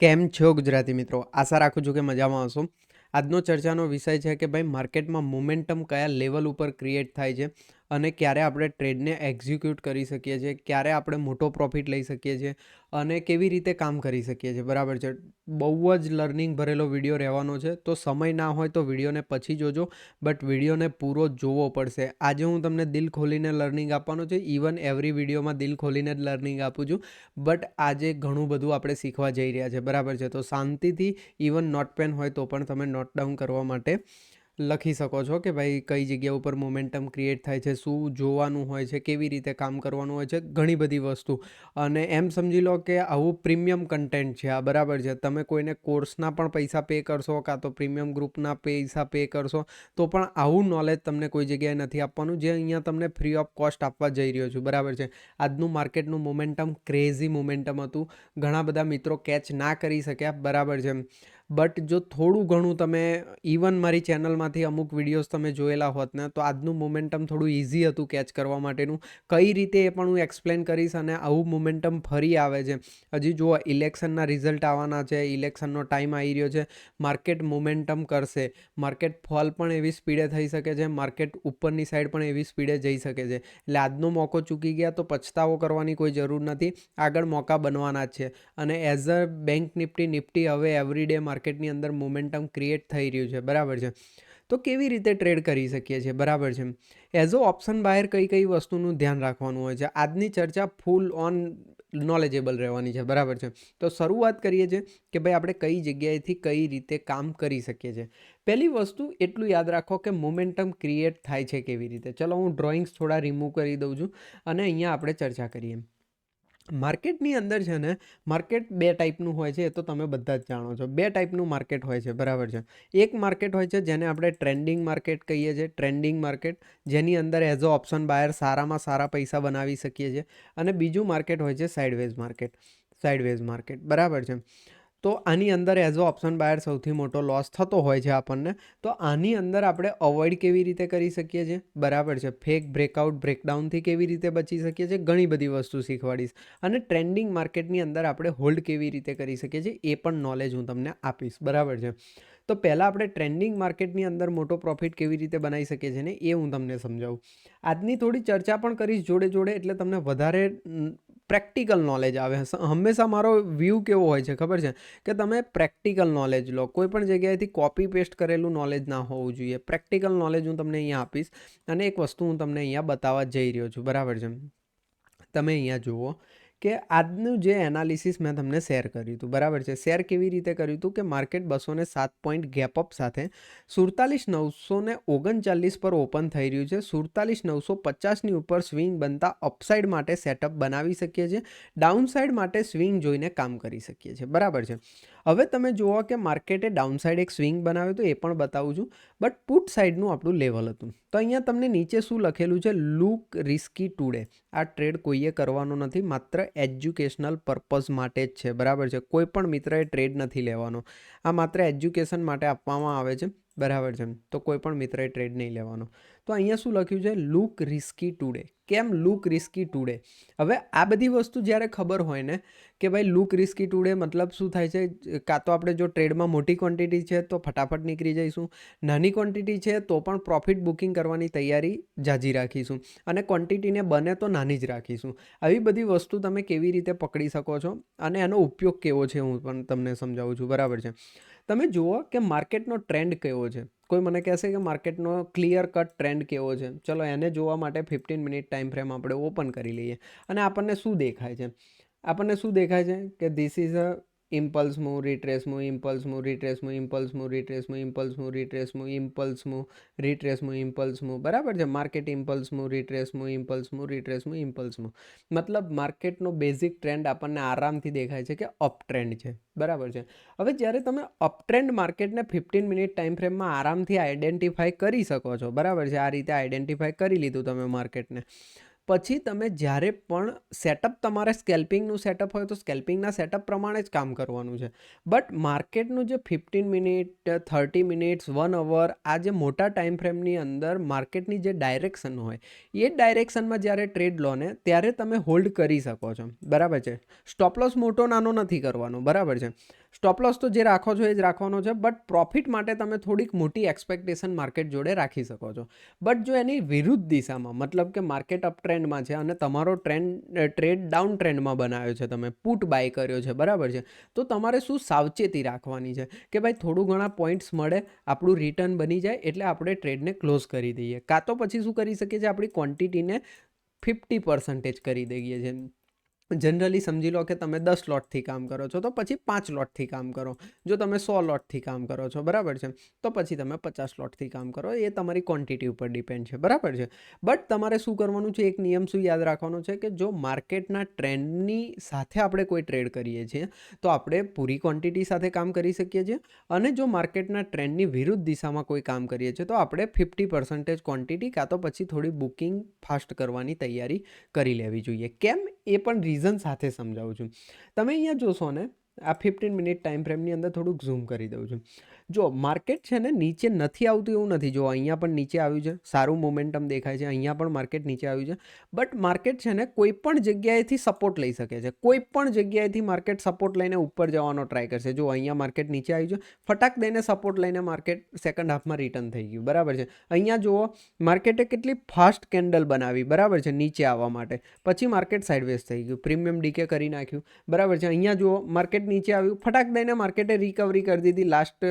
કેમ છો ગુજરાતી મિત્રો? આશા રાખું છું કે મજામાં હશો. આજનો ચર્ચાનો વિષય છે કે ભાઈ, માર્કેટમાં મોમેન્ટમ કયા લેવલ ઉપર ક્રિએટ થાય છે? અને ક્યારે આપણે ટ્રેડને એક્ઝિક્યુટ કરી શકીએ છીએ, ક્યારે આપણે મોટો પ્રોફિટ લઈ શકીએ છીએ અને કેવી રીતે કામ કરી શકીએ છીએ, બરાબર છે? બહુ જ લર્નિંગ ભરેલો વીડિયો રહેવાનો છે, તો સમય ના હોય તો વિડીયોને પછી જોજો, બટ વિડીયોને પૂરો જોવો પડશે. આજે હું તમને દિલ ખોલીને લર્નિંગ આપવાનો છે ઇવન એવરી વિડીયોમાં દિલ ખોલીને જ લર્નિંગ આપું છું, બટ આજે ઘણું બધું આપણે શીખવા જઈ રહ્યા છે, બરાબર છે? તો શાંતિથી ઇવન નોટ પેન હોય તો પણ તમે નોટ ડાઉન કરવા માટે લખી શકો છો કે ભાઈ કઈ જગ્યા ઉપર મોમેન્ટમ ક્રિએટ થાય છે, શું જોવાનું હોય છે, કેવી રીતે કામ કરવાનું હોય છે, ઘણી બધી વસ્તુ. અને એમ સમજી લો કે આવું પ્રીમિયમ કન્ટેન્ટ છે, આ બરાબર છે. તમે કોઈને કોર્સના પણ પૈસા પે કરશો, કાં તો પ્રીમિયમ ગ્રુપના પૈસા પે કરશો, તો પણ આવું નોલેજ તમને કોઈ જગ્યાએ નથી આપવાનું, જે અહીંયા તમને ફ્રી ઓફ કોસ્ટ આપવા જઈ રહ્યો છું. બરાબર છે? આજનું માર્કેટનું મોમેન્ટમ ક્રેઝી મોમેન્ટમ હતું. ઘણા બધા મિત્રો કેચ ના કરી શક્યા. બરાબર છે? બટ જો થોડું ઘણું તમે ઇવન મારી ચેનલમાંથી અમુક વિડીયોઝ તમે જોયેલા હોત ને, તો આજનું મોમેન્ટમ થોડું ઇઝી હતું કેચ કરવા માટેનું. કઈ રીતે એ પણ હું એક્સપ્લેન કરીશ અને આવું મોમેન્ટમ ફરી આવે છે. હજી જુઓ ઇલેક્શનના રિઝલ્ટ આવવાના છે ઇલેક્શનનો ટાઈમ આવી રહ્યો છે. માર્કેટ મોમેન્ટમ કરશે. માર્કેટ ફોલ પણ એવી સ્પીડે થઈ શકે છે. માર્કેટ ઉપરની સાઈડ પણ એવી સ્પીડે જઈ શકે છે. એટલે આજનો મોકો ચૂકી ગયા તો પછતાવો કરવાની કોઈ જરૂર નથી. આગળ મોકા બનવાના જ છે. અને as a bank Nifty Nifty હવે એવરીડે માર્કેટની અંદર મોમેન્ટમ ક્રિએટ થઈ રહ્યું છે, બરાબર છે? તો કેવી રીતે ટ્રેડ કરી શકીએ છીએ? બરાબર છે. એઝ અ ઓપ્શન બાયર કઈ કઈ વસ્તુનું ધ્યાન રાખવાનું હોય છે? આજની ચર્ચા ફૂલ ઓન નોલેજેબલ રહેવાની છે, બરાબર છે? તો શરૂઆત કરીએ છીએ કે ભાઈ આપણે કઈ જગ્યાએથી કઈ રીતે કામ કરી શકીએ છીએ? પહેલી વસ્તુ એટલું યાદ રાખો કે મોમેન્ટમ ક્રિએટ થાય છે કેવી રીતે? ચલો હું ડ્રોઈંગ્સ થોડા રિમૂવ કરી દઉં છું અને અહીંયા આપણે ચર્ચા કરીએ. માર્કેટની અંદર છે ને, માર્કેટ બે ટાઈપનું હોય છે, એ તો તમે બધા જ જાણો છો. બે ટાઈપનું માર્કેટ હોય છે, બરાબર છે. એક માર્કેટ હોય છે જેને આપણે ટ્રેન્ડિંગ માર્કેટ કહીએ છીએ, ટ્રેન્ડિંગ માર્કેટ, જેની અંદર એઝ અ ઓપ્શન બાયર સારામાં સારા પૈસા બનાવી શકીએ છીએ. અને બીજું માર્કેટ હોય છે સાઇડવેઝ માર્કેટ સાઇડવેઝ માર્કેટ, બરાબર છે. તો આની અંદર એઝ અ ઓપ્શન બાયર સૌથી મોટો લોસ થતો હોય છે આપણને, તો આની અંદર આપણે અવોઇડ કેવી રીતે કરી શકીએ છીએ? બરાબર છે. ફેક બ્રેકઆઉટ બ્રેકડાઉનથી કેવી રીતે બચી શકીએ છીએ? ઘણી બધી વસ્તુ શીખવાડીશ. અને ટ્રેન્ડિંગ માર્કેટની અંદર આપણે હોલ્ડ કેવી રીતે કરી શકીએ છીએ? એ પણ નોલેજ હું તમને આપીશ. બરાબર છે? તો પહેલાં આપણે ટ્રેન્ડિંગ માર્કેટની અંદર મોટો પ્રોફિટ કેવી રીતે બનાવી શકીએ છીએ ને એ હું તમને સમજાવું. આજની થોડી ચર્ચા પણ કરીશ જોડે જોડે એટલે તમને વધારે પ્રેક્ટિકલ નોલેજ આવે. હંમેશા મારો વ્યૂ કેવો હોય છે, ખબર છે? કે તમે પ્રેક્ટિકલ નોલેજ લો. કોઈ પણ જગ્યાએથી કોપી પેસ્ટ કરેલું નોલેજ ના હોવું જોઈએ. પ્રેક્ટિકલ નોલેજ હું તમને અહીંયા આપીશ અને એક વસ્તુ હું તમને અહીંયા બતાવવા જઈ રહ્યો છું. બરાબર છે? તમે અહીંયા જુઓ. કે આજનું જે એનાલિસિસ મેં તમને શેર કર્યું હતું, બરાબર છે? શેર કેવી રીતે કર્યું હતું કે માર્કેટ બસોને સાત પોઈન્ટ ગેપઅપ સાથે સુડતાલીસ નવસો ને ઓગણચાલીસ પર ઓપન થઈ રહ્યું છે. સુડતાલીસ નવસો પચાસની ઉપર સ્વિંગ બનતા અપસાઇડ માટે સેટઅપ બનાવી શકીએ છીએ ડાઉનસાઇડ માટે સ્વિંગ જોઈને કામ કરી શકીએ છીએ, બરાબર છે? હવે તમે જુઓ કે માર્કેટે ડાઉનસાઇડ એક સ્વિંગ બનાવ્યું હતું, એ પણ બતાવું છું બટ પુટ સાઇડનું આપણું લેવલ હતું. તો અહીંયા તમને નીચે શું લખેલું છે? લુક રિસ્કી ટુડે આ ટ્રેડ કોઈએ કરવાનો નથી, માત્ર એજ્યુકેશનલ પર્પઝ માટે જ છે. બરાબર છે? કોઈ પણ મિત્રએ ટ્રેડ નથી લેવાનો. આ માત્ર એજ્યુકેશન માટે આપવામાં આવે છે. બરાબર છે? તો કોઈ પણ મિત્રએ ટ્રેડ નહીં લેવાનો. તો અહીંયા શું લખ્યું છે? લુક રિસ્કી ટુડે કેમ લુક રિસ્કી ટુડે હવે આ બધી વસ્તુ જ્યારે ખબર હોય ને કે ભાઈ લુક રિસ્કી ટુડે મતલબ શું થાય છે? કાં તો આપણે જો ટ્રેડમાં મોટી ક્વોન્ટિટી છે તો ફટાફટ નીકળી જઈશું. નાની ક્વોન્ટિટી છે તો પણ પ્રોફિટ બુકિંગ કરવાની તૈયારી જાજી રાખીશું. અને ક્વોન્ટિટીને બને તો નાની જ રાખીશું. આવી બધી વસ્તુ તમે કેવી રીતે પકડી શકો છો? અને એનો ઉપયોગ કેવો છે? હું પણ તમને સમજાવું છું. બરાબર છે? તમે જુઓ કે માર્કેટનો ટ્રેન્ડ કેવો છે? કોઈ મને કહેશે કે માર્કેટનો ક્લિયર કટ ટ્રેન્ડ કેવો છે? ચલો, એને જોવા માટે ફિફ્ટીન મિનિટ ટાઈમ ફ્રેમ આપણે ઓપન કરી લઈએ. અને આપણને શું દેખાય છે? આપણને શું દેખાય છે? કે this is a impulse move retrace move impulse move retrace move impulse move retrace move impulse move retrace બરાબર છે? Market impulse move retrace move impulse move retrace move મતલબ માર્કેટનો બેઝિક ટ્રેન્ડ આપણને આરામથી દેખાય છે કે અપ ટ્રેન્ડ છે. બરાબર છે? હવે જ્યારે તમે અપ ટ્રેન્ડ માર્કેટને ફિફ્ટીન મિનિટ ટાઈમ ફ્રેમમાં આરામથી આઈડેન્ટિફાઈ કરી શકો છો. બરાબર છે? આ રીતે આઈડેન્ટિફાઈ કરી લીધું તમે માર્કેટને. પછી તમે જ્યારે પણ સેટઅપ તમારે સ્કેલ્પિંગનું સેટઅપ હોય તો સ્કેલ્પિંગના સેટઅપ પ્રમાણે જ કામ કરવાનું છે. બટ માર્કેટનું જે fifteen minute thirty minutes one hour આ જે મોટા ટાઈમ ફ્રેમની અંદર માર્કેટની જે ડાયરેક્શન હોય, એ ડાયરેક્શનમાં જ્યારે ટ્રેડ લો ને ત્યારે તમે હોલ્ડ કરી શકો છો. બરાબર છે? સ્ટોપલોસ મોટો નાનો નથી કરવાનો. બરાબર છે? સ્ટોપ તો જે રાખો છો એ જ રાખવાનો છે બટ પ્રોફિટ માટે તમે થોડીક મોટી એક્સપેક્ટેશન માર્કેટ જોડે રાખી શકો છો. બટ જો એની વિરુદ્ધ દિશામાં, મતલબ કે માર્કેટ અપ ટ્રેન્ડમાં છે અને તમારો ટ્રેન્ડ ટ્રેડ ડાઉન ટ્રેન્ડમાં બનાવ્યો છે, તમે પુટ બાય કર્યો છે, બરાબર છે, તો તમારે શું સાવચેતી રાખવાની છે? કે ભાઈ થોડું ઘણા પોઈન્ટ્સ મળે, આપણું રિટર્ન બની જાય, એટલે આપણે ટ્રેડને ક્લોઝ કરી દઈએ. કાં તો પછી શું કરી શકીએ છીએ? આપણી ક્વોન્ટિટીને ફિફ્ટી પર્સન્ટેજ કરી દઈએ છીએ. જનરલી સમજી લો કે તમે દસ લોટથી કામ કરો છો, તો પછી પાંચ લોટથી કામ કરો. જો તમે સો લોટથી કામ કરો છો, બરાબર છે? તો પછી તમે પચાસ લોટથી કામ કરો, એ તમારી ક્વોન્ટિટી ઉપર ડિપેન્ડ છે, બરાબર છે? બટ તમારે શું કરવાનું છે? એક નિયમ શું યાદ રાખવાનો છે કે જો માર્કેટના ટ્રેન્ડની સાથે આપણે કોઈ ટ્રેડ કરીએ છીએ, તો આપણે પૂરી ક્વોન્ટિટી સાથે કામ કરી શકીએ છીએ અને જો માર્કેટના ટ્રેન્ડની વિરુદ્ધ દિશામાં કોઈ કામ કરીએ છીએ, તો આપણે ફિફ્ટી પર્સન્ટેજ ક્વોન્ટિટી કાં તો પછી થોડી બુકિંગ ફાસ્ટ કરવાની તૈયારી કરી લેવી જોઈએ. કેમ? એ પણ રીઝન સાથે સમજાવું છું. તમે અહીંયા જોશો ને, આ ફિફ્ટીન મિનિટ ટાઈમ ફ્રેમની અંદર થોડુંક ઝૂમ કરી દઉં છું. જો માર્કેટ છે ને નીચે નથી આવતું એવું નથી. જો અહીંયા પણ નીચે આવ્યું છે, સારું મોમેન્ટમ દેખાય છે, અહીંયા પણ માર્કેટ નીચે આવ્યું છે. બટ માર્કેટ છે ને કોઈ પણ જગ્યાએથી સપોર્ટ લઈ શકે છે. કોઈ પણ જગ્યાએથી માર્કેટ સપોર્ટ લઈને ઉપર જવાનો ટ્રાય કરશે. જો અહીંયા માર્કેટ નીચે આવ્યું છે, ફટાક દઈને સપોર્ટ લઈને માર્કેટ સેકન્ડ હાફમાં રિટર્ન થઈ ગયું. બરાબર છે? અહીંયા જુઓ માર્કેટે કેટલી ફાસ્ટ કેન્ડલ બનાવી. બરાબર છે? નીચે આવવા માટે. પછી માર્કેટ સાઇડવેઝ થઈ ગયું. પ્રીમિયમ ડીકે કરી નાખ્યું. બરાબર છે? અહીંયા જુઓ માર્કેટ નીચે આવ્યું. ફટાક દઈને માર્કેટે રિકવરી કરી દીધી. લાસ્ટ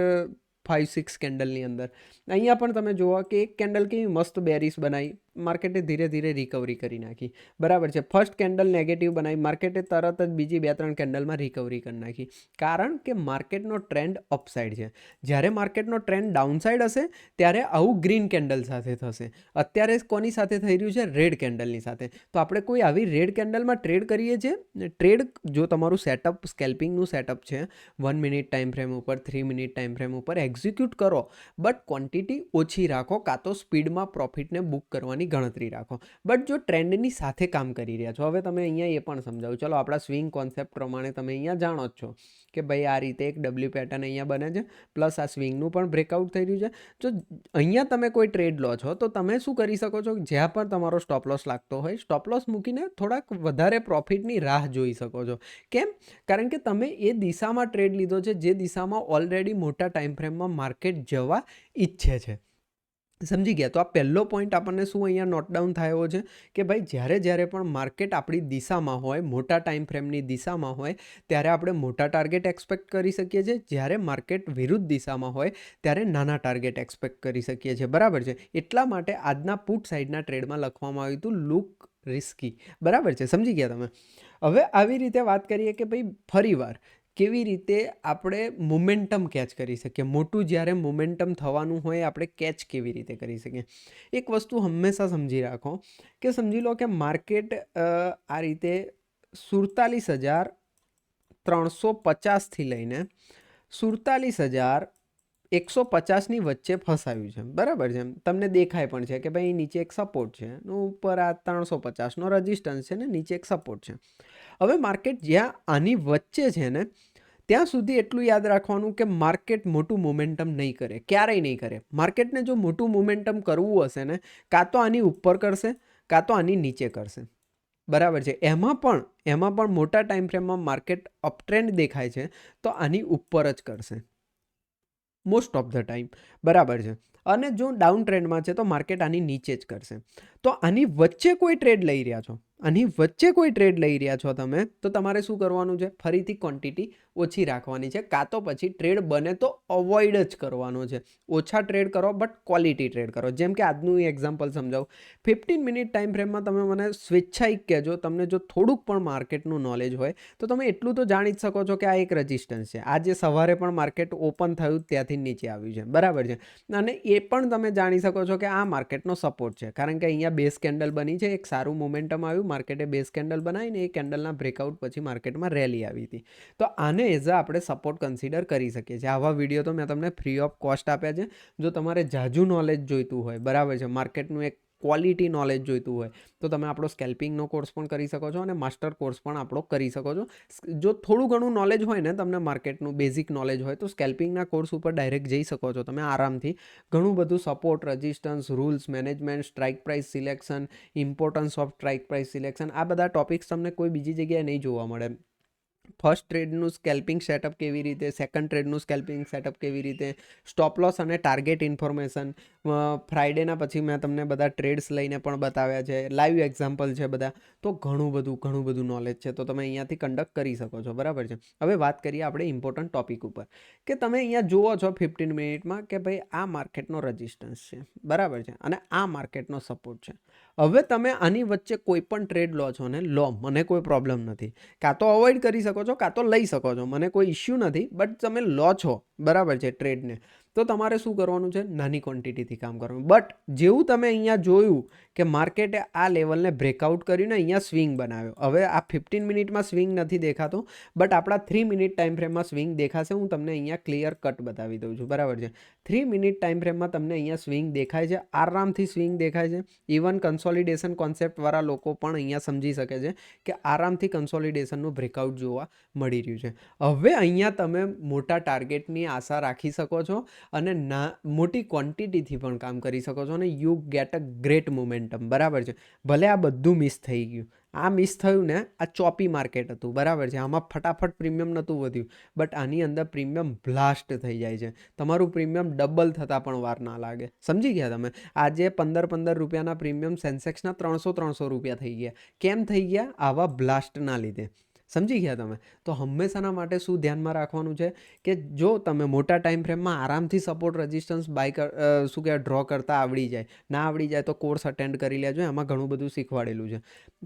ફાઇવ સિક્સ કેન્ડલની અંદર. અહીંયા પણ તમે જુઓ કે એક કેન્ડલ કેવી મસ્ત બેરીસ બનાવી માર્કેટે ધીરે ધીરે રિકવરી કરી નાખી. બરાબર છે. ફર્સ્ટ કેન્ડલ નેગેટિવ બનાવી, માર્કેટે તરત જ બીજી બે ત્રણ કેન્ડલમાં રિકવરી કરી નાખી. કારણ કે માર્કેટનો ટ્રેન્ડ અપસાઇડ છે. જ્યારે માર્કેટનો ટ્રેન્ડ ડાઉનસાઇડ હશે, ત્યારે આવું ગ્રીન કેન્ડલ સાથે થશે. અત્યારે કોની સાથે થઈ રહ્યું છે? રેડ કેન્ડલની સાથે. તો આપણે કોઈ આવી રેડ કેન્ડલમાં ટ્રેડ કરીએ છીએ? ટ્રેડ જો તમારું સેટઅપ સ્કેલ્પિંગનું સેટઅપ છે વન મિનિટ ટાઈમ ફ્રેમ ઉપર થ્રી મિનિટ ટાઈમ ફ્રેમ ઉપર એક્ઝિક્યુટ કરો. બટ ક્વોન્ટિટી ઓછી રાખો, કાં તો સ્પીડમાં પ્રોફિટને બુક કરવાની ગણતરી રાખો. બટ જો ટ્રેન્ડની સાથે કામ કરી રહ્યા છો, હવે તમે અહીંયા એ પણ સમજાવું. ચલો, આપણા સ્વિંગ કોન્સેપ્ટ પ્રમાણે તમે અહીંયા જાણો જ છો કે ભાઈ આ રીતે એક ડબલ્યુ પેટર્ન અહીંયા બને છે, પ્લસ આ સ્વિંગનું પણ બ્રેકઆઉટ થઈ રહ્યું છે. જો અહીંયા તમે કોઈ ટ્રેડ લો છો, તો તમે શું કરી શકો છો? જ્યાં પણ તમારો સ્ટોપ લોસ લાગતો હોય સ્ટોપ લોસ મૂકીને થોડાક વધારે પ્રોફિટની રાહ જોઈ શકો છો. કેમ? કારણ કે તમે એ દિશામાં ટ્રેડ લીધો છે, જે દિશામાં ઓલરેડી મોટા ટાઈમ ફ્રેમમાં માર્કેટ જવા ઈચ્છે છે. સમજી ગયા? તો આ પહેલો પોઈન્ટ આપણને શું અહીંયા નોટ ડાઉન થયો છે કે ભાઈ, જ્યારે જ્યારે પણ માર્કેટ આપણી દિશામાં હોય, મોટા ટાઈમ ફ્રેમની દિશામાં હોય, ત્યારે આપણે મોટા ટાર્ગેટ એક્સપેક્ટ કરી શકીએ છીએ. જ્યારે માર્કેટ વિરુદ્ધ દિશામાં હોય, ત્યારે નાના ટાર્ગેટ એક્સપેક્ટ કરી શકીએ છીએ. બરાબર છે? એટલા માટે આજના પુટ સાઈડના ટ્રેડમાં લખવામાં આવ્યું હતું લુક રિસ્કી બરાબર છે? સમજી ગયા તમે? હવે આવી રીતે વાત કરીએ કે ભાઈ, ફરીવાર કેવી રીતે આપણે મોમેન્ટમ કેચ કરી શકીએ? મોટું જ્યારે મોમેન્ટમ થવાનું હોય, આપણે કેચ કેવી રીતે કરી શકીએ? એક વસ્તુ હંમેશા સમજી રાખો કે સમજી લો કે માર્કેટ આ રીતે સુડતાલીસ હજાર ત્રણસો પચાસથી લઈને સુડતાલીસ હજાર એકસો પચાસની વચ્ચે ફસાયું છે. બરાબર છે તમને દેખાય પણ છે કે ભાઈ નીચે એક સપોર્ટ છે. ઉપર આ ત્રણસો પચાસનો રજિસ્ટન્સ છે ને નીચે એક સપોર્ટ છે. હવે માર્કેટ જ્યાં આની વચ્ચે છે ને, ત્યાં સુધી એટલું યાદ રાખવાનું કે માર્કેટ મોટું મોમેન્ટમ નહીં કરે, ક્યારેય નહીં કરે. માર્કેટને જો મોટું મોમેન્ટમ કરવું હશે ને, કાં તો આની ઉપર કરશે, કાં તો આની નીચે કરશે. બરાબર છે? એમાં પણ એમાં પણ મોટા ટાઈમ ફ્રેમમાં માર્કેટ અપટ્રેન્ડ દેખાય છે, તો આની ઉપર જ કરશે. મોસ્ટ ઓફ ધ ટાઈમ બરાબર છે? અને જો ડાઉન ટ્રેન્ડમાં છે, તો માર્કેટ આની નીચે જ કરશે. તો આની વચ્ચે કોઈ ટ્રેડ લઈ રહ્યા છો? આની વચ્ચે કોઈ ટ્રેડ લઈ રહ્યા છો તમે, તો તમારે શું કરવાનું છે? ફરીથી ક્વોન્ટિટી ઓછી રાખવાની છે. કાં તો પછી ટ્રેડ બને તો અવોઇડ જ કરવાનો છે. ઓછા ટ્રેડ કરો બટ ક્વોલિટી ટ્રેડ કરો. જેમ કે આજનું એક્ઝામ્પલ સમજાવું. ફિફ્ટીન મિનિટ ટાઈમ ફ્રેમમાં તમે મને સ્વેચ્છાઈક કહેજો, તમને જો થોડુંક પણ માર્કેટનું નોલેજ હોય, તો તમે એટલું તો જાણી જ શકો છો કે આ એક રજિસ્ટન્સ છે. આજે સવારે પણ માર્કેટ ઓપન થયું, ત્યાંથી નીચે આવ્યું છે. બરાબર છે? અને એ પણ તમે જાણી શકો છો કે આ માર્કેટનો સપોર્ટ છે. કારણ કે અહીંયા બેસ કેન્ડલ બની છે, એક સારું મોમેન્ટમ આવ્યું માર્કેટે બેઝ કેન્ડલ બનાવીને એ કેન્ડલના બ્રેકઆઉટ પછી માર્કેટમાં રેલી આવી હતી. તો આને એઝ અ આપણે સપોર્ટ કન્સિડર કરી શકીએ છીએ. આવા વીડિયો તો મેં તમને ફ્રી ઓફ કોસ્ટ આપ્યા છે. જો તમારે જાજુ નોલેજ જોઈતું હોય, બરાબર છે, માર્કેટનું એક ક્વોલિટી નોલેજ જોઈતું હોય, તો તમે આપણો સ્કેલ્પિંગનો કોર્સ પણ કરી શકો છો અને માસ્ટર કોર્સ પણ આપણો કરી શકો છો. જો થોડું ઘણું નોલેજ હોય ને, તમને માર્કેટનું બેઝિક નોલેજ હોય, તો સ્કેલ્પિંગના કોર્સ ઉપર ડાયરેક્ટ જઈ શકો છો તમે આરામથી. ઘણું બધું support resistance rules management strike price selection importance of strike price selection આ બધા ટોપિક્સ તમને કોઈ બીજી જગ્યાએ નહીં જોવા મળે. ફર્સ્ટ ટ્રેડનું સ્કેલ્પિંગ સેટઅપ કેવી રીતે, સેકન્ડ ટ્રેડનું સ્કેલ્પિંગ સેટઅપ કેવી રીતે, સ્ટોપ લોસ અને ટાર્ગેટ ઇન્ફોર્મેશન. ફ્રાઇડેના પછી મેં તમને બધા ટ્રેડ્સ લઈને પણ બતાવ્યા છે, લાઈવ એક્ઝામ્પલ છે બધા. તો ઘણું બધું ઘણું બધું નોલેજ છે, તો તમે અહીંયાથી કન્ડક્ટ કરી શકો છો, બરાબર છે. હવે વાત કરીએ આપણે ઇમ્પોર્ટન્ટ ટોપિક ઉપર, કે તમે અહીંયા જુઓ છો ફિફ્ટીન મિનિટમાં કે ભાઈ આ માર્કેટનો રજિસ્ટન્સ છે, બરાબર છે, અને આ માર્કેટનો સપોર્ટ છે. હવે તમે આની વચ્ચે કોઈ પણ ટ્રેડ લો છો ને, લો, મને કોઈ પ્રોબ્લેમ નથી. કાં તો અવોઇડ કરી શકો છો, કાં તો લઈ શકો છો, મને કોઈ ઇશ્યુ નથી બટ તમે લો છો. બરાબર છે ટ્રેડને. તો તમારે શું કરવાનું છે? નાની ક્વોન્ટિટીથી કામ કરવાનું. બટ જેવું તમે અહીંયા જોયું કે માર્કેટે આ લેવલને બ્રેકઆઉટ કરીને અહીંયા સ્વિંગ બનાવ્યો. હવે આ ફિફ્ટીન મિનિટમાં સ્વિંગ નથી દેખાતો બટ આપણા થ્રી મિનિટ ટાઈમ ફ્રેમમાં સ્વિંગ દેખાશે. હું તમને અહીંયા ક્લિયર કટ બતાવી દઉં છું. બરાબર છે? થ્રી મિનિટ ટાઈમ ફ્રેમમાં તમને અહીંયા સ્વિંગ દેખાય છે. આરામથી સ્વિંગ દેખાય છે. ઇવન કન્સોલિડેશન કોન્સેપ્ટવાળા લોકો પણ અહીંયા સમજી શકે છે કે આરામથી કન્સોલિડેશનનું બ્રેકઆઉટ જોવા મળી રહ્યું છે. હવે અહીંયા તમે મોટા ટાર્ગેટની આશા રાખી શકો છો અને ના, મોટી ક્વોન્ટિટીથી પણ કામ કરી શકો છો અને you get a great momentum બરાબર છે? ભલે આ બધું મિસ થઈ ગયું. આ મિસ થયું ને, આ ચોપી માર્કેટ હતું, બરાબર છે? આમાં ફટાફટ પ્રીમિયમ નહોતું વધ્યું બટ આની અંદર પ્રીમિયમ બ્લાસ્ટ થઈ જાય છે. તમારું પ્રીમિયમ ડબલ થતાં પણ વાર ના લાગે. સમજી ગયા તમે? આજે પંદર પંદર રૂપિયાના પ્રીમિયમ સેન્સેક્સના ત્રણસો ત્રણસો રૂપિયા થઈ ગયા. કેમ થઈ ગયા? આવા બ્લાસ્ટના લીધે. સમજી ગયા તમે? તો હંમેશાના માટે શું ધ્યાનમાં રાખવાનું છે કે જો તમે મોટા ટાઈમ ફ્રેમમાં આરામથી સપોર્ટ રેઝિસ્ટન્સ બાય શું કહેવાય ડ્રો કરતાં આવડી જાય, ના આવડી જાય તો કોર્સ અટેન્ડ કરી લેજો, એમાં ઘણું બધું શીખવાડેલું છે.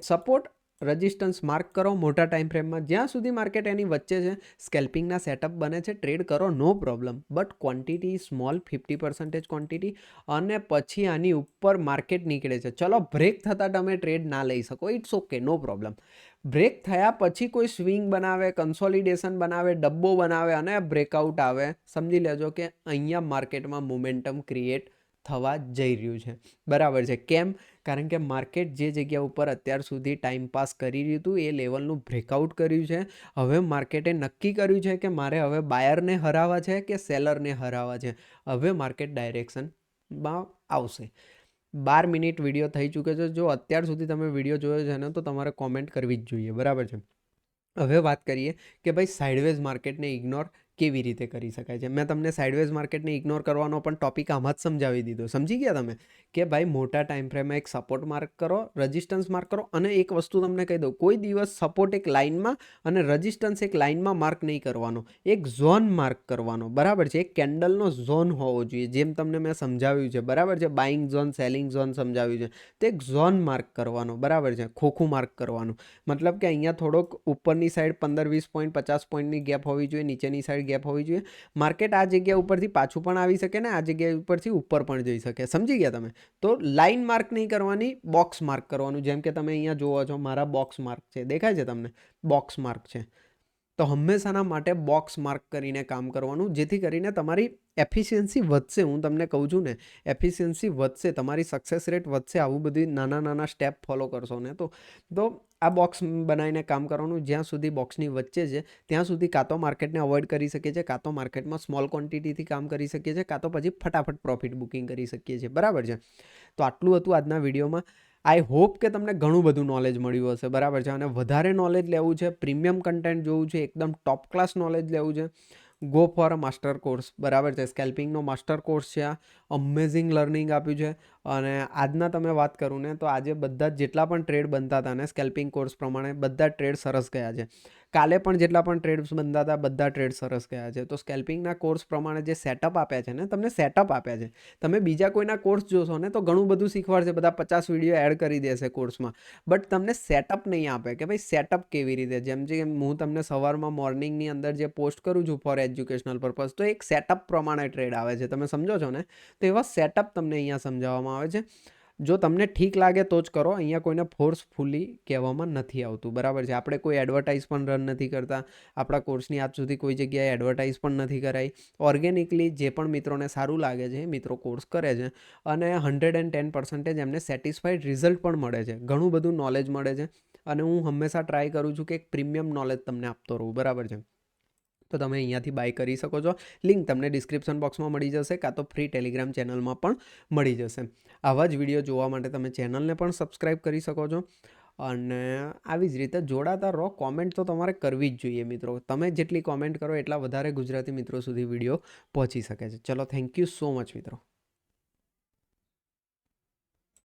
સપોર્ટ રજિસ્ટન્સ માર્ક કરો મોટા ટાઈમ ફ્રેમમાં જ્યાં સુધી માર્કેટ એની વચ્ચે છે સ્કેલ્પિંગના સેટઅપ બને છે ટ્રેડ કરો no problem but quantity small fifty percentage quantity અને પછી આની ઉપર માર્કેટ નીકળે છે. ચલો બ્રેક થતાં તમે ટ્રેડ ના લઈ શકો. It's okay no problem break થયા પછી કોઈ સ્વિંગ બનાવે કન્સોલિડેશન બનાવે, ડબ્બો બનાવે અને બ્રેકઆઉટ આવે, સમજી લેજો કે અહીંયા માર્કેટમાં મોમેન્ટમ ક્રિએટ થવા જઈ રહ્યું છે. બરાબર છે. કેમ? કારણ કે માર્કેટ જે જગ્યા ઉપર અત્યાર સુધી ટાઈમ પાસ કરી રહ્યું હતું, એ લેવલનું બ્રેકઆઉટ કર્યું છે. હવે માર્કેટે નક્કી કર્યું છે કે મારે હવે બાયરને હરાવવા છે કે સેલરને હરાવવા છે? હવે માર્કેટ ડાયરેક્શનમાં આવશે. બાર મિનિટ વીડિયો થઈ ચૂક્યો છે. જો અત્યાર સુધી તમે વીડિયો જોયો છે ને, તો તમારે કોમેન્ટ કરવી જ જોઈએ. બરાબર છે. હવે વાત કરીએ કે ભાઈ સાઇડવેઝ માર્કેટને ઇગ્નોર કેવી રીતે કરી શકાય છે? મેં તમને સાઇડવેઝ માર્કેટને ઇગ્નોર કરવાનો પણ ટોપિક આમાં જ સમજાવી દીધો. સમજી ગયા તમે? કે ભાઈ, મોટા ટાઈમ ફ્રેમમાં એક સપોર્ટ માર્ક કરો રજિસ્ટન્સ માર્ક કરો અને એક વસ્તુ તમને કહી દઉં. કોઈ દિવસ સપોર્ટ એક લાઇનમાં અને રજિસ્ટન્સ એક લાઇનમાં માર્ક નહીં કરવાનો. એક ઝોન માર્ક કરવાનો. બરાબર છે? એક કેન્ડલનો ઝોન હોવો જોઈએ. જેમ તમને મેં સમજાવ્યું છે. બરાબર છે? બાઇંગ ઝોન સેલિંગ ઝોન સમજાવ્યું છે. તો એક ઝોન માર્ક કરવાનો. બરાબર છે? ખોખું માર્ક કરવાનું. મતલબ કે અહીંયા થોડોક ઉપરની સાઈડ પંદર વીસ પોઈન્ટ પચાસ પોઈન્ટની ગેપ હોવી જોઈએ. નીચેની સાઈડ ગેપ હોવી જોઈએ. માર્કેટ આ જગ્યા ઉપરથી પાછું પણ આવી શકે ને આ જગ્યા ઉપરથી ઉપર પણ જઈ શકે. સમજી ગયા તમે? તો લાઇન માર્ક નહીં કરવાની, બોક્સ માર્ક કરવાનું. જેમ કે તમે અહીંયા જોવો છો, મારા બોક્સ માર્ક છે. દેખાય છે તમને? બોક્સ માર્ક છે. તો હંમેશાના માટે બોક્સ માર્ક કરીને કામ કરવાનું, જેથી કરીને તમારી એફિશિયન્સી વધશે. હું તમને કહું છું ને એફિશિયન્સી વધશે, તમારી સક્સેસ રેટ વધશે, આવું બધી નાના નાના સ્ટેપ ફોલો કરશો ને તો. તો આ બોક્સ બનાવીને કામ કરવાનું, જ્યાં સુધી બોક્સની વચ્ચે છે, ત્યાં સુધી કાં તો માર્કેટને અવોઇડ કરી શકીએ છીએ, કાં તો માર્કેટમાં સ્મોલ ક્વોન્ટિટીથી કામ કરી શકીએ છીએ, કાં તો પછી ફટાફટ પ્રોફિટ બુકિંગ કરી શકીએ છીએ. બરાબર છે? તો આટલું હતું આજના વિડીયોમાં. આઈ હોપ કે તમને ઘણું બધું નોલેજ મળ્યું હશે. બરાબર છે? અને વધારે નોલેજ લેવું છે પ્રીમિયમ કન્ટેન્ટ જોવું છે, એકદમ ટોપ ક્લાસ નોલેજ લેવું છે. Go for a master course બરાબર છે? સ્કેલ્પિંગનો માસ્ટર કોર્સ છે આ. અમેઝિંગ લર્નિંગ આપ્યું છે. અને આજના તમે વાત કરું ને, તો આજે બધા જેટલા પણ ટ્રેડ બનતા હતા ને સ્કેલ્પિંગ કોર્સ પ્રમાણે બધા ટ્રેડ સરસ ગયા છે. કાલે પણ જેટલા પણ ટ્રેડ્સ બનતા હતા, બધા ટ્રેડ સરસ ગયા છે. તો સ્કેલ્પિંગના કોર્સ પ્રમાણે જે સેટઅપ આપ્યા છે ને, તમને સેટઅપ આપ્યા છે. તમે બીજા કોઈના કોર્સ જોશો ને, તો ઘણું બધું શીખવાડશે, બધા પચાસ વીડિયો એડ કરી દેશે કોર્સમાં બટ તમને સેટઅપ નહીં આપે કે ભાઈ સેટઅપ કેવી રીતે? જેમ કે હું તમને સવારમાં મોર્નિંગની અંદર જે પોસ્ટ કરું છું ફોર એજ્યુકેશનલ પર્પઝ તો એક સેટઅપ પ્રમાણે ટ્રેડ આવે છે. તમે સમજો છો ને? તો એવા સેટઅપ તમને અહીંયા સમજાવવામાં આવે છે. જો તમને ઠીક લાગે તો જ કરો, અહીંયા કોઈને ફોર્સફુલી કહેવામાં નથી આવતું. બરાબર છે? આપણે કોઈ એડવર્ટાઇઝ પણ રન નથી કરતા. આપણા કોર્સની આજ સુધી કોઈ જગ્યાએ એડવર્ટાઇઝ પણ નથી કરાઈ. ઓર્ગેનિકલી જે પણ મિત્રોને સારું લાગે છે મિત્રો કોર્સ કરે છે અને હંડ્રેડ એન્ડ ટેન પર્સન્ટેજ એમને સેટિસ્ફાઈડ રિઝલ્ટ પણ મળે છે. ઘણું બધું નોલેજ મળે છે અને હું હંમેશા ટ્રાય કરું છું કે એક પ્રીમિયમ નોલેજ તમને આપતો રહું. બરાબર છે? તો તમે અહીંયાથી બાય કરી શકો છો. લિંક તમને ડિસ્ક્રિપ્શન બોક્સમાં મળી જશે, કાં તો ફ્રી ટેલિગ્રામ ચેનલમાં પણ મળી જશે. આવા જ વીડિયો જોવા માટે તમે ચેનલને પણ સબસ્ક્રાઈબ કરી શકો છો. અને આવી જ રીતે જોડાતા રહો. કોમેન્ટ તો તમારે કરવી જ જોઈએ મિત્રો. તમે જેટલી કોમેન્ટ કરો એટલા વધારે ગુજરાતી મિત્રો સુધી વીડિયો પહોંચી શકે છે. ચલો થેન્ક યુ સો મચ મિત્રો.